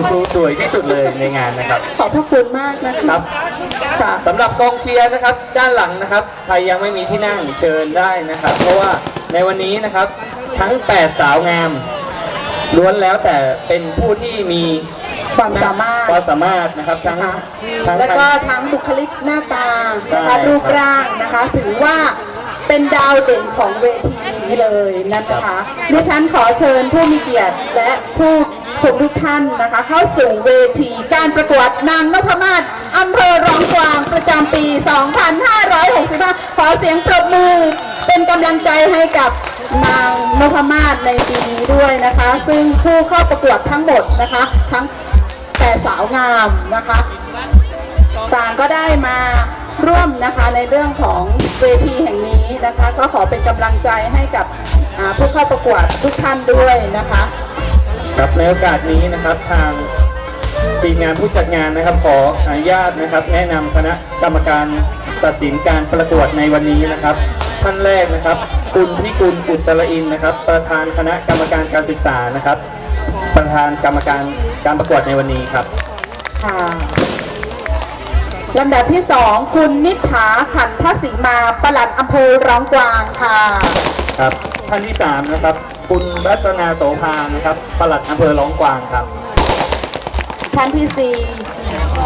คุณครูสวยที่สุดเลยในงานนะครับ ขอบพระคุณมากนะคะครับค่ะสำหรับกองเชียร์นะครับ ด้านหลังนะครับ ใครยังไม่มีที่นั่งเชิญได้นะครับ เพราะว่าในวันนี้นะครับทั้ง 8 สาวงามล้วนแล้วแต่เป็นผู้ที่มีความสามารถ ความสามารถนะครับทั้งนะคะทั้ง แล้วก็ทั้งบุคลิกหน้าตานะใช่ครัคะบรูปร่างนะคะถือว่าเป็นดาวเด่นของเวทีนี้เลยนะคะดิฉันขอเชิญผู้มีเกียรติและผู้ ชมทุกท่านนะคะ เข้าสู่เวทีการประกวดนางนพมาศอำเภอรองกวางประจำปี 2565 ขอเสียงปรบมือเป็นกำลังใจให้กับนางนพมาศในปีนี้ด้วยนะคะ ซึ่งผู้เข้าประกวดทั้งหมดนะคะ ทั้งแต่สาวงามนะคะ ต่างก็ได้มาร่วมนะคะในเรื่องของเวทีแห่งนี้นะคะ ก็ขอเป็นกำลังใจให้กับผู้เข้าประกวดทุกท่านด้วยนะคะ ครับในโอกาสนี้นะครับทางทีมงานผู้จัดงานนะครับขออนุญาตนะครับ แนะนำคณะกรรมการตัดสินการประกวดในวันนี้นะครับ ท่านแรกนะครับ คุณพิกุลอุตรอินทร์นะครับ ประธานคณะกรรมการการศึกษานะครับ ประธานกรรมการการประกวดในวันนี้ครับค่ะลำดับที่สองคุณนิษฐาขันทศิมาปลัดอำเภอร้องกวางค่ะ ครับท่านที่สามนะครับ คุณรัตนาโสภานะครับปลัดอำเภอร้องกวางครับ ท่านที่สี่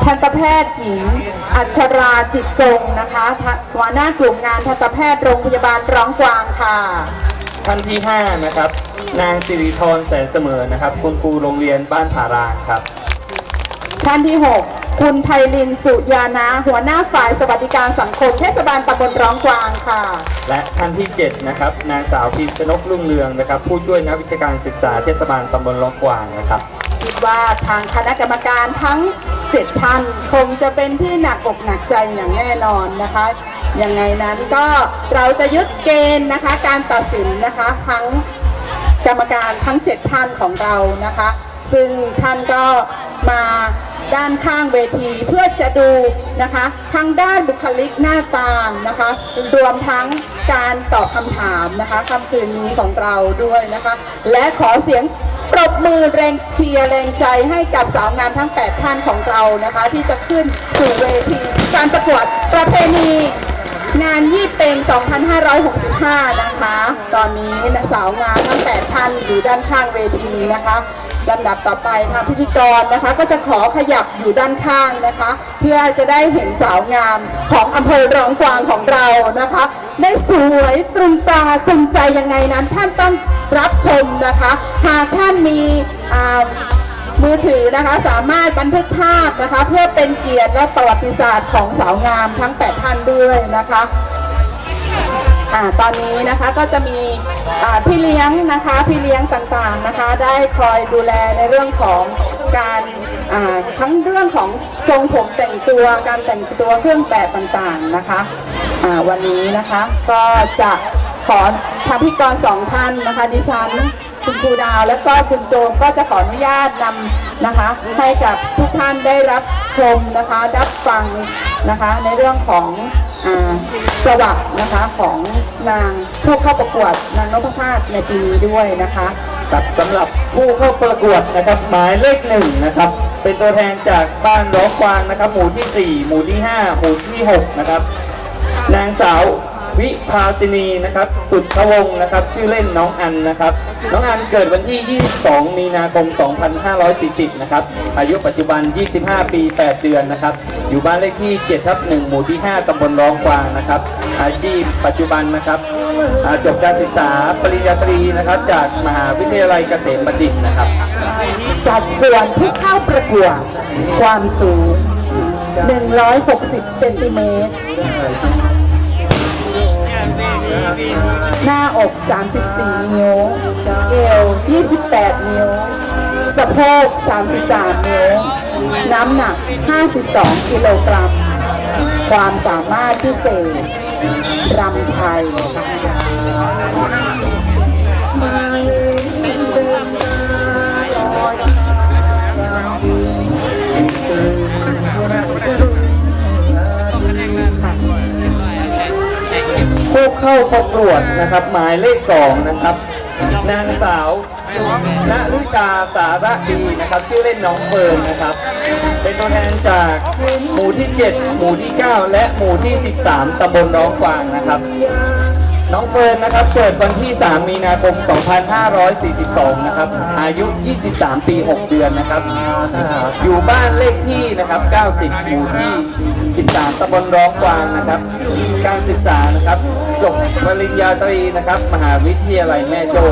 ทันตแพทย์หญิง อัชราจิตจงนะคะหัวหน้ากลุ่มงานทันตแพทย์โรงพยาบาลร้องกวางค่ะ ท่านที่ห้านะครับ นางสิริธรแสนเสมอนะครับ คุณครูโรงเรียนบ้านผารางครับ ท่านที่6 คุณไพลินสุยานะ หัวหน้าฝ่ายสวัสดิการสังคมเทศบาลตำบลร้องกวางค่ะ และท่านที่ 7 นะครับ นางสาวพิมพ์ชนกรุ่งเรืองนะครับ ผู้ช่วยนักวิชาการศึกษาเทศบาลตำบลร้องกวางนะครับ คิดว่าทางคณะกรรมการทั้ง 7 ท่าน คงจะเป็นที่หนักอกหนักใจอย่างแน่นอนนะคะยังไงนั้นก็เราจะยึดเกณฑ์นะคะ การตัดสินนะคะทั้งกรรมการทั้ง 7 ท่านของเรานะคะ ซึ่งท่านก็มา ด้านข้างเวทีเพื่อจะดูนะคะทั้งด้านบุคลิกหน้าตานะคะรวมทั้งการตอบคำถามนะคะคำคืนนี้ของเราด้วยนะคะ และขอเสียงปรบมือแรงเชียร์แรงใจให้กับสาวงามทั้ง 8 ท่านของเรานะคะ ที่จะขึ้นสู่เวทีการประกวดประเพณีงานยี่เป็ง2565 นะคะ ตอนนี้สาวงามทั้ง 8 ท่านอยู่ด้านข้างเวทีนะคะ ลำดับต่อไปทางพิธีกรนะคะ ก็จะขอขยับอยู่ด้านข้างนะคะ เพื่อจะได้เห็นสาวงามของอำเภอร้องกวางของเรานะคะ ได้สวยตรึงตาตรึงใจยังไงนั้นท่านต้องรับชมนะคะหากท่านมีอ่ามือถือนะคะสามารถบันทึกภาพนะคะ เพื่อเป็นเกียรติและประวัติศาสตร์ของสาวงามทั้ง 8 ท่านด้วยนะคะอ่าตอนนี้นะคะก็จะมี พี่เลี้ยงนะคะพี่เลี้ยงต่างๆนะคะ ได้คอยดูแลในเรื่องของการทั้งเรื่องของทรงผมแต่งตัวการแต่งตัวเครื่องแบบต่างๆนะคะวันนี้นะคะก็จะขอทางพิธีกรสองท่านนะคะดิฉันคุณครูดาวและก็คุณโจมก็จะขออนุญาตนำนะคะ ให้กับทุกท่านได้รับชมนะคะ รับฟังนะคะในเรื่องของ ประวัตินะคะของนางผู้เข้าประกวดนางนพพาสในปีนี้ด้วยนะคะครับสำหรับผู้เข้าประกวดนะครับหมายเลขหนึ่งนะครับ เป็นตัวแทนจากบ้านร้องกวางนะครับ หมู่ที่ 4 หมู่ที่ 5 หมู่ที่ 6 นะครับ นางสาว วิภาสินีนะครับสุดทวงศ์นะครับ ชื่อเล่นน้องอันนะครับ น้องอันเกิดวันที่ 22 มีนาคม 2540 นะครับ อายุปัจจุบัน 25 ปี 8 เดือนนะครับ อยู่บ้านเลขที่7ทับ1หมู่ที่ 5 ตำบลร้องกวางนะครับ อาชีพปัจจุบันนะครับจบการศึกษาปริญญาตรีนะครับ จากมหาวิทยาลัยเกษมบัณฑิตนะครับ สัดส่วนผู้เข้าประกวดความสูง 160 เซนติเมตร หน้าอก 34 นิ้ว เอว 28 นิ้ว สะโพก 33 นิ้ว น้ำหนัก 52 กิโลกรัม ความสามารถพิเศษรำไทย เข้าประกวดนะครับ หมายเลขสองนะครับ นางสาวณรุชาสาระดีนะครับ ชื่อเล่นน้องเฟิร์นนะครับ เป็นตัวแทนจากหมู่ที่ 7 หมู่ที่ 9 และหมู่ที่ 13ตำบลร้องกวางนะครับ น้องเฟิร์นนะครับเกิดวันที่ 3 มีนาคม 2542 นะครับ อายุ 23 ปี 6 เดือนนะครับ อยู่บ้านเลขที่นะครับ 90 หมู่ที่ 13ตำบลร้องกวางนะครับ การศึกษานะครับ จบปริญญาตรีนะครับ มหาวิทยาลัยแม่โจ้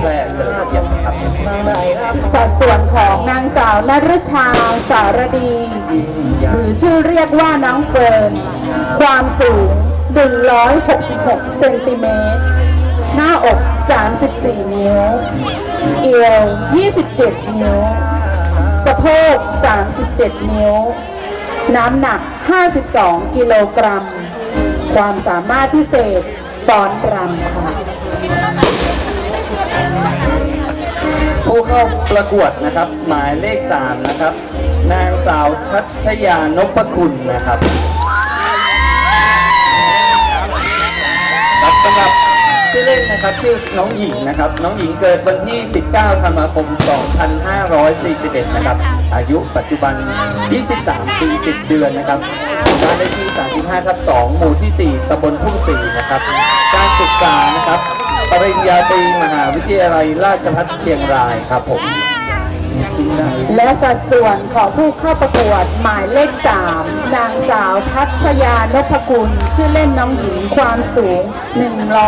แพร่เฉลิมเกียรติครับสัดส่วนของนางสาวนฤชาสารดี หรือชื่อเรียกว่าน้องเฟิร์น ความสูง 166 เซนติเมตร หน้าอก 34 นิ้ว เอว 27 นิ้ว สะโพก 37 นิ้ว น้ำหนัก 52 กิโลกรัม ความสามารถพิเศษฟ้อนรำค่ะ ผู้เข้าประกวดนะครับ หมายเลข 3 นะครับ นางสาวทัชยานพคุณนะครับ สำหรับชื่อเล่นนะครับชื่อน้องหญิงนะครับ น้องหญิงเกิดวันที่ 19 ธันวาคม 2541 นะครับ อายุปัจจุบัน 23 ปี 10 เดือนนะครับบ้านเลขที่ 35 ทับ 2 หมู่ที่ 4ตำบลทุ่งศรีนะครับ การศึกษานะครับ ปริญญาตรีมหาวิทยาลัยราชภัฏเชียงรายครับผม และสัดส่วนของผู้เข้าประกวดหมายเลข 3 นางสาวพัชยานพกุล ชื่อเล่นน้องหญิงความสูง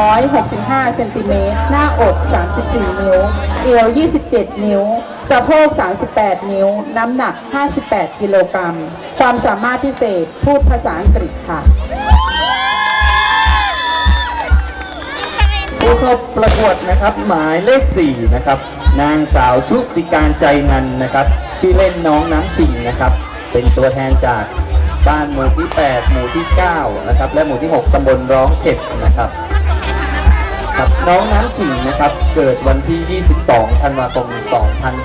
165 เซนติเมตร หน้าอก 34 นิ้ว เอว 27 นิ้ว สะโพก 38 นิ้ว น้ำหนัก 58 กิโลกรัม ความสามารถพิเศษ พูดภาษาอังกฤษค่ะผู้เข้าประกวดนะครับ หมายเลข 4 นะครับ นางสาวชุติการใจนันนะครับ ชื่อเล่นน้องน้ำขิงนะครับ เป็นตัวแทนจากบ้านหมู่ที่ 8 หมู่ที่ 9 นะครับ และหมู่ที่ 6 ตำบลร้องเข็ดนะครับครับน้องน้ำขิงนะครับ เกิดวันที่ 22 ธันวาคม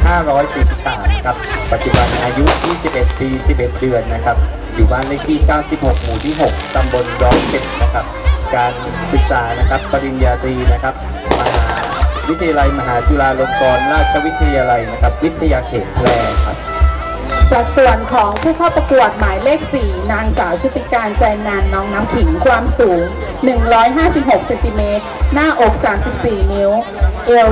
2543 ครับ ปัจจุบันอายุ 21 ปี 11 เดือนนะครับ อยู่บ้านเลขที่ 96 หมู่ที่ 6 ตำบลร้องเก็บนะครับ การศึกษานะครับ ปริญญาตรีนะครับ วิทยาลัยมหาจุฬาลงกรณราชวิทยาลัยนะครับ วิทยาเขตแพร่ครับ สัดส่วนของผู้เข้าประกวดหมายเลข 4 นางสาวชุติการใจนานน้องน้ำผิงความสูง 156เซนติเมตร หน้าอก 34 นิ้ว เอว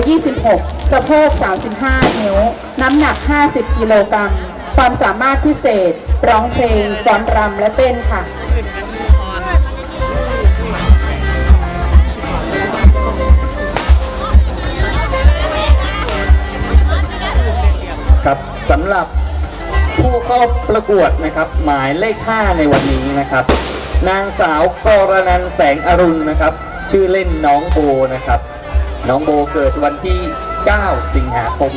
26 สะโพก 35 นิ้ว น้ำหนัก 50 กิโลกรัม ความสามารถพิเศษ ร้องเพลงฟ้อนรำและเต้นค่ะาประกวดนะครับ หมายเลข 5 ในวันนี้นะครับ นางสาวกรนันแสงอรุณนะครับ ชื่อเล่นน้องโบนะครับ น้องโบเกิดวันที่ 9 สิงหาคม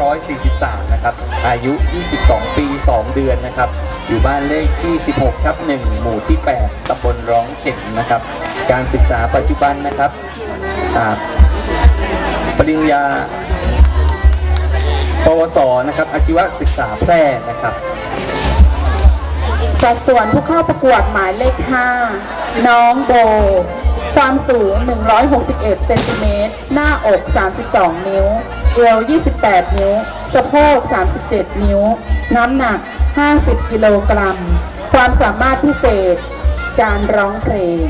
2543 นะครับ อายุ 22 ปี 2 เดือนนะครับ อยู่บ้านเลขที่ 16ทับ1หมู่ที่ 8ตำบลร้องเข็มนะครับ การศึกษาปัจจุบันนะครับปริญญา ปวสนะครับอาชีวศึกษาแพร่นะครับสัดส่วนผู้เข้าประกวดหมายเลข 5 น้องโบ ความสูง 161 เซนติเมตร หน้าอก 32 นิ้ว เอว 28 นิ้ว สะโพก 37 นิ้ว น้ำหนัก 50 กิโลกรัม ความสามารถพิเศษ การร้องเพลง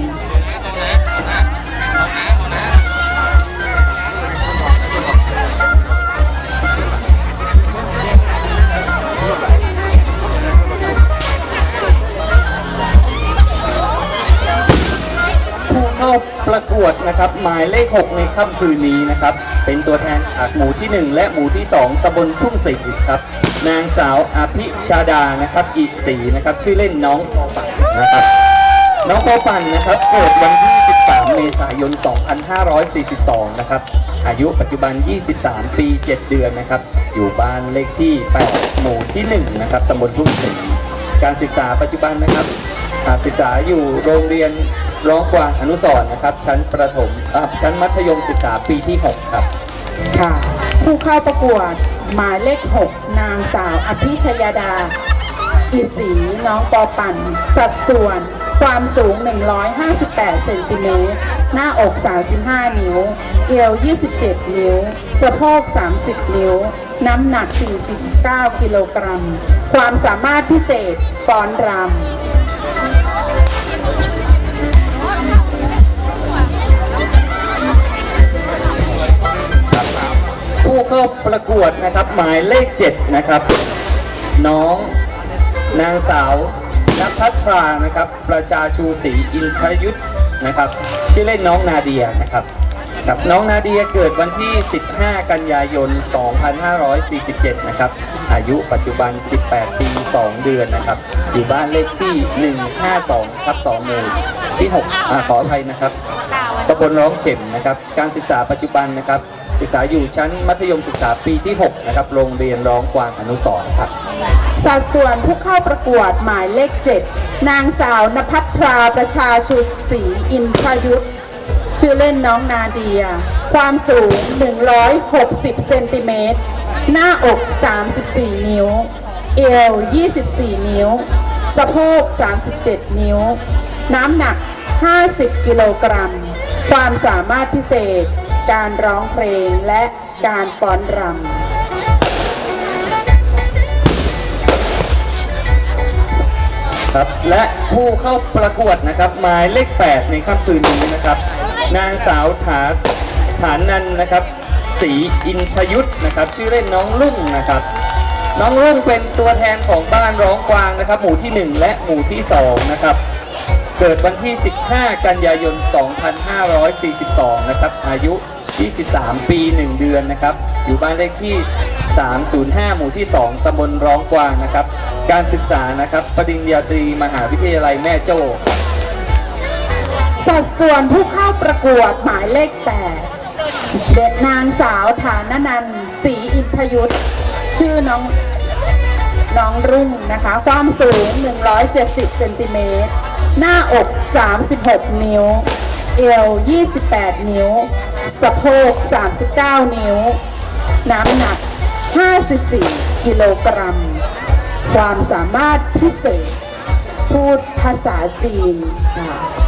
ประกวดนะครับ หมายเลข 6 ในค่ำคืนนี้นะครับ เป็นตัวแทนจากหมู่ที่ 1 และหมู่ที่ 2ตำบลทุ่งศรีครับ นางสาวอภิชาดานะครับอีกสีนะครับ ชื่อเล่นน้องปอปันนะครับ น้องปอปันนะครับ เกิดวันที่ 13 เมษายน 2542 นะครับ อายุปัจจุบัน 23 ปี 7 เดือนนะครับ อยู่บ้านเลขที่ 8 หมู่ที่ 1 นะครับตำบลทุ่งศรีการศึกษาปัจจุบันนะครับศึกษาอยู่โรงเรียน ร้องกวางอนุสรณ์นะครับ ชั้นประถมอ่าชั้นมัธยมศึกษาปีที่ 6 ครับ ค่ะ ผู้เข้าประกวดหมายเลข 6 นางสาวอภิชยาดาอีสีน้องปอปั่นสัดส่วน ความสูง 158 เซนติเมตร หน้าอก 35 นิ้วเเอว 27 นิ้ว สะโพก 30 นิ้ว น้ำหนัก 49 กิโลกรัม ความสามารถพิเศษฟ้อนรำ เข้าประกวดนะครับหมายเลข7นะครับ น้องนางสาวนัพัทรานะครับ ประชาชูศรีอินทรยุทธนะครับที่อเล่นน้องนาเดียนะครับครับน้องนาเดียเกิดวันที่ 15 กันยายน 2547 นะครับ อายุปัจจุบัน 18 ปี 2 เดือนนะครับ อยู่บ้านเลขที่ 152ทับ2หมู่ที่6อ่าขออภัยนะครับตำบลร้องเข็มนะครับ การศึกษาปัจจุบันนะครับ ศึกษาอยู่ชั้นมัธยมศึกษาปีที่ 6 นะครับ โรงเรียนร้องกวางอนุสรณ์ครับ สัดส่วนผู้เข้าประกวดหมายเลข 7 นางสาวนภัทราประชาชุดศรีอินทรยุทธชื่อเล่นน้องนาเดีย ความสูง 160 เซนติเมตร หน้าอก 34 นิ้ว เอว 24 นิ้ว สะโพก 37 นิ้ว น้ำหนัก 50 กิโลกรัม ความสามารถพิเศษ การร้องเพลงและการฟ้อนรำครับและผู้เข้าประกวดนะครับหมายเลข 8 ในค่ำคืนนี้นะครับ นางสาวถาฐานนันนะครับศรีอินทยุทธ์นะครับ ชื่อเล่นน้องลุ่งนะครับ น้องลุ่งเป็นตัวแทนของบ้านร้องกวางนะครับ หมู่ที่ 1 และหมู่ที่ 2 นะครับ เกิดวันที่ 15 กันยายน 2542 นะครับ อายุ 23 ปี 1 เดือนนะครับ อยู่บ้านเลขที่ 305 หมู่ที่ 2ตำบลร้องกวางนะครับ การศึกษานะครับปริญญาตรีมหาวิทยาลัยแม่โจ้สัดส่วนผู้เข้าประกวดหมายเลข8เด็กนางสาวฐานนันท์ศรีอินทยุทธชื่อน้องน้องรุ่งนะคะ ความสูง 170 เซนติเมตร หน้าอก 36 นิ้ว เอว 28 นิ้ว สะโพก 39 นิ้ว น้ำหนัก 54 กิโลกรัม ความสามารถพิเศษ พูดภาษาจีนค่ะ